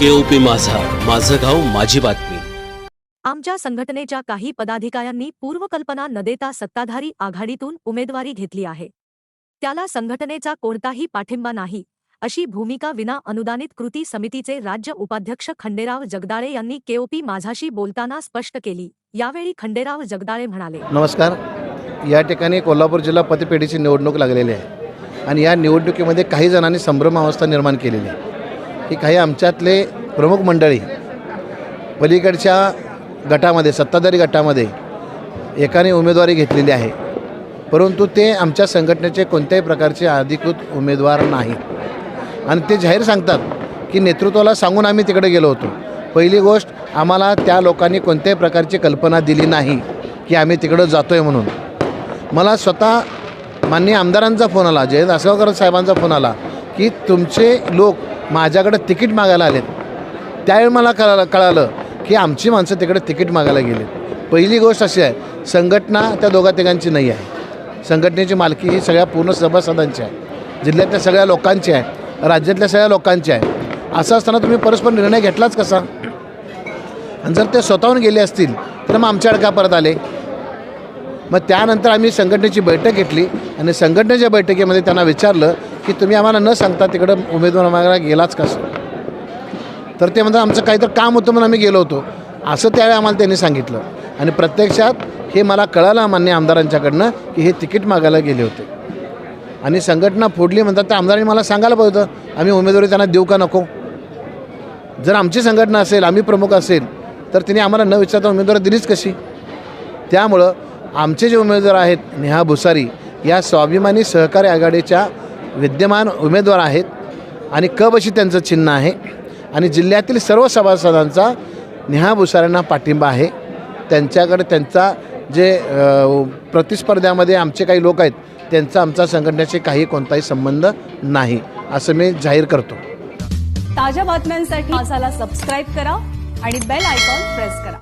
केओपी माझा. माझं गाव माझी बातमी. आमच्या संघटनेच्या काही पदाधिकाऱ्यांनी पूर्वकल्पना न देता सत्ताधारी आघाडीतून उमेदवारी घेतली आहे. त्याला संघटनेचा कोणताही पाठिंबा नाही अशी भूमिका विना अनुदानित कृती समितीचे राज्य उपाध्यक्ष खंडेराव जगदाळे यांनी केओपी माझाशी बोलताना स्पष्ट केली. यावेळी खंडेराव जगदाळे म्हणाले. नमस्कार. या ठिकाणी कोल्हापूर जिल्हा पतपेढीची निवडणूक लागलेली आहे आणि या निवडणुकीमध्ये काही जणांनी संभ्रमावस्था निर्माण केलेली आहे. की काही आमच्यातले प्रमुख मंडळी. पलीकडच्या गटामध्ये सत्ताधारी गटामध्ये एकाने उमेदवारी घेतलेली आहे. परंतु ते आमच्या संघटनेचे कोणत्याही प्रकारचे अधिकृत उमेदवार नाही आणि ते जाहीर सांगतात की नेतृत्वाला सांगून आम्ही तिकडे गेलो होतो. पहिली गोष्ट आम्हाला त्या लोकांनी कोणत्याही प्रकारची कल्पना दिली नाही की आम्ही तिकडं जातो आहे म्हणून. मला स्वतः माननीय आमदारांचा फोन आला जयंत आसगावकर साहेबांचा फोन आला. की तुमचे लोक माझ्याकडे तिकीट मागायला आलेत. त्यावेळी मला कळालं कळालं की आमची माणसं तिकडे तिकीट मागायला गेली. पहिली गोष्ट अशी आहे संघटना त्या दोघा तिघांची नाही आहे. संघटनेची मालकी ही सगळ्या पूर्ण सभासदांची आहे. जिल्ह्यातल्या सगळ्या लोकांची आहे राज्यातल्या सगळ्या लोकांची आहे. असं असताना तुम्ही परस्पर निर्णय घेतलाच कसा? आणि जर ते स्वतःहून गेले असतील तर मग आमच्याकडे का परत आले? मग त्यानंतर आम्ही संघटनेची बैठक घेतली आणि संघटनेच्या बैठकीमध्ये त्यांना विचारलं की तुम्ही आम्हाला न सांगता तिकडं उमेदवार मागायला गेलाच कसं तर ते म्हणतात आमचं काहीतरी काम होतं म्हणून आम्ही गेलो होतो. असं त्यावेळी आम्हाला त्यांनी सांगितलं. आणि प्रत्यक्षात हे मला कळालं मान्य आमदारांच्याकडनं की हे तिकीट मागायला गेले होते. आणि संघटना फोडली म्हणतात त्या आमदारांनी मला सांगायला पाहिजे होतं आम्ही उमेदवारी त्यांना देऊ का नको? जर आमची संघटना असेल आम्ही प्रमुख असेल तर तिने आम्हाला न विचारता उमेदवारी दिलीच कशी? त्यामुळं आमचे जे उमेदवार आहेत नेहा भुसारी या स्वाभिमानी सहकारी आघाडीच्या विद्यमान उमेदवार आहेत आणि क बशी त्यांचं चिन्ह आहे. आणि जिल्ह्यातील सर्व सभासदांचा नेहा भुसाऱ्यांना पाठिंबा आहे. त्यांच्याकडे त्यांचा जे प्रतिस्पर्ध्यामध्ये आमचे काही लोक आहेत त्यांचा आमचा संघटनेशी काही कोणताही संबंध नाही असं मी जाहीर करतो. ताज्या बातम्यांसाठी माझाला सबस्क्राईब करा आणि बेल आयकॉन प्रेस करा.